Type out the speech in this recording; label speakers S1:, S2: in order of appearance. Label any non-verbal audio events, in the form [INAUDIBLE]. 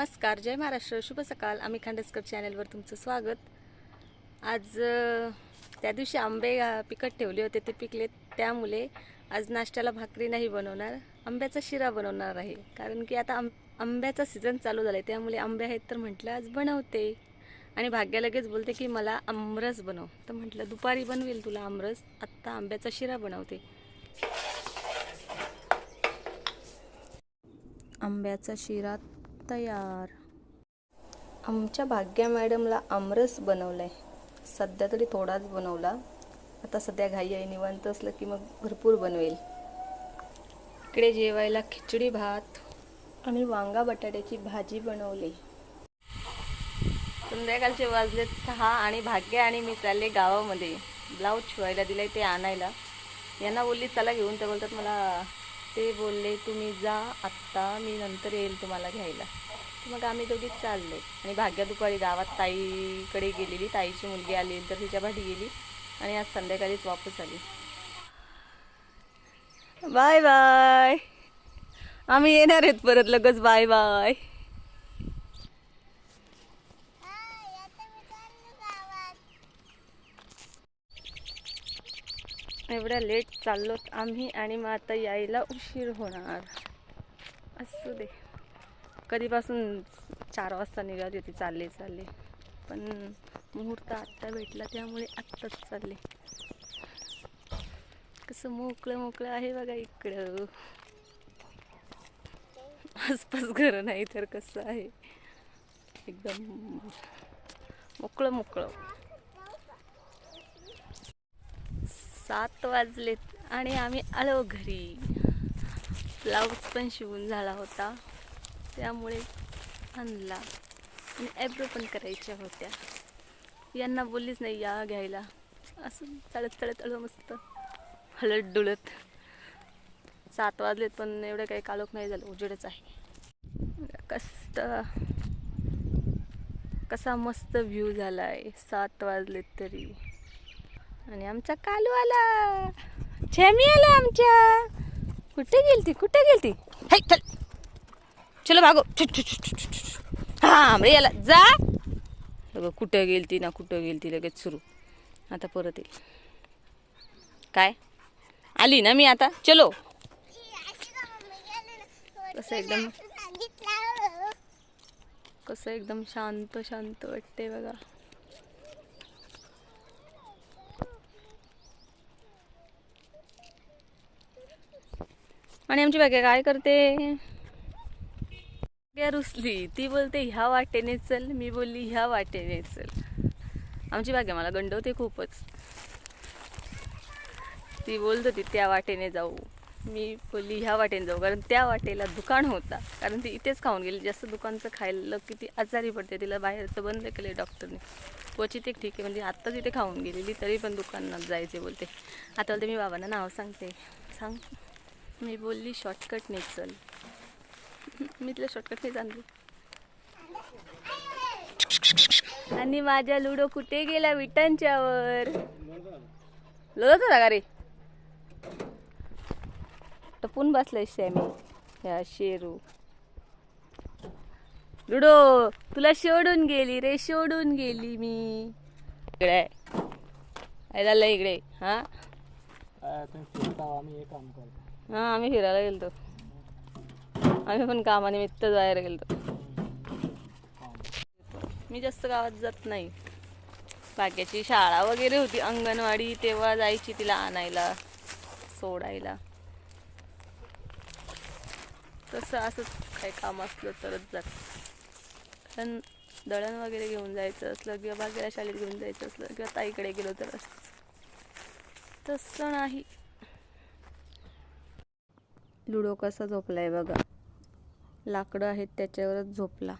S1: नमस्कार जय महाराष्ट्र शुभ सकाळ आम्ही खांडसकर चॅनलवर तुमचं स्वागत. आज त्या दिवशी आंबे पिकट पिकत ठेवले होते ते पिकले. त्यामुळे आज नाश्त्याला भाकरी नाही बनवणार आंब्याचा शिरा बनवणार आहे. कारण की आता आंब आंब्याचा सीझन चालू झाला आहे त्यामुळे आंबे आहेत तर म्हटलं आज बनवते. आणि भाग्या लगेच बोलते की मला आमरस बनव. तर म्हटलं दुपारी बनवेल तुला आमरस आत्ता आंब्याचा शिरा बनवते. आंब्याचा शिरा तयार. आमच्या भाग्या मॅडमला आमरस बनवलाय. सध्या तरी थोडाच बनवला. आता सध्या घाई आहे निवांत असलं की मग भरपूर बनवेल. इकडे जेवायला खिचडी भात आणि वांगा बटाट्याची भाजी बनवली. संध्याकाळचे वाजले सहा आणि भाग्य आणि मी चालले गावामध्ये. ब्लाऊज शिवायला दिलं ते आणायला. यांना बोलली चला घेऊन. ते बोलतात मला ते बोलले तुम्ही जा आत्ता मी नंतर येईल तुम्हाला घ्यायला. मग आम्ही दोघीच चाललो. आणि भाग्या दुपारी गावात ताईकडे गेलेली. ताईची मुलगी आली तर तिच्या भाटी गेली. आणि आज संध्याकाळीच वापस आली. Bye bye. आम्ही येणार आहेत परत लगेच. Bye bye. एवढ्या लेट चाललोत आम्ही आणि मग आता यायला उशीर होणार. असू दे. कधीपासून चार वाजता निघाली होती चालले चालले. पण मुहूर्त आत्ता भेटला त्यामुळे आत्ताच चालले. कसं मोकळं मोकळं आहे बघा इकडं. आसपास घरं नाही तर कसं आहे. एकदम मोकळं मोकळं. सात वाजलेत आणि आम्ही आलो घरी. ब्लाऊज पण शिवून झाला होता. त्यामुळे आणला. आणि ॲब्रो पण करायच्या होत्या. यांना बोललीच नाही या घ्यायला. असं चढत चढत आलो मस्त. हलत डुलत. सात वाजलेत पण एवढं काही काळोख नाही झालं. उजेडच आहे. कस्त कसा मस्त व्ह्यू झाला आहे सात वाजलेत तरी. आणि आमचा कालू आला. छेमी आला आमच्या. कुठे गेलती? कुठे गेलती? हाय चल. चलो भागो हां हा रे याला. जा. बघ कुठं गेलती ना कुठं गेलती लगेच सुरू. आता परत येईल काय? आली ना मी आता? चलो. कसं एकदम कसं एकदम शांत शांत वाटते बघा. आणि आमची बागे काय करते? बाग्या रुसली. ती बोलते ह्या वाटेने चल. मी बोलली ह्या वाटेने चल. आमची बाग्या मला गंडवते खूपच. ती बोलत होती त्या वाटेने जाऊ. मी बोलली ह्या वाटेने जाऊ. कारण त्या वाटेला दुकान होता. कारण ती इथेच खाऊन गेली. जास्त दुकानचं खायला की ती आजारी पडते. तिला बाहेरचं बंद केलं डॉक्टरने. क्वचित एक ठीक आहे. म्हणजे आत्ताच इथे खाऊन गेलेली तरी पण दुकानात जायचे बोलते. आता बोलते मी बाबांना नाव सांगते. सांग. मी बोलली शॉर्टकट नाही चल. [LAUGHS] मी तिला शॉर्टकट नाही सांगली आणि माझ्या लुडो कुठे गेला? विटांच्यावर. लोळत होता का रे? टपून बसलाय शॅमी ह्या शेरू. लुडो तुला शोडून गेली रे शोडून गेली मी. इकडे आहे. लय इकडे. हां? हा आम्ही फिरायला गेलतो. आम्ही पण कामानिमित्त बाहेर गेलतो. मी जास्त गावात जात नाही. बाकीची शाळा वगैरे होती अंगणवाडी तेव्हा जायची तिला आणायला सोडायला. तसं असंच काही काम असलं तरच जात. कारण दळण वगैरे घेऊन जायचं असलं किंवा बागेला शाळेत घेऊन जायचं असलं किंवा ताईकडे गेलो तर असंच. तसं नाही. लुडो कसा झोपलाय बघा. लाकडं आहेत त्याच्यावरच झोपला.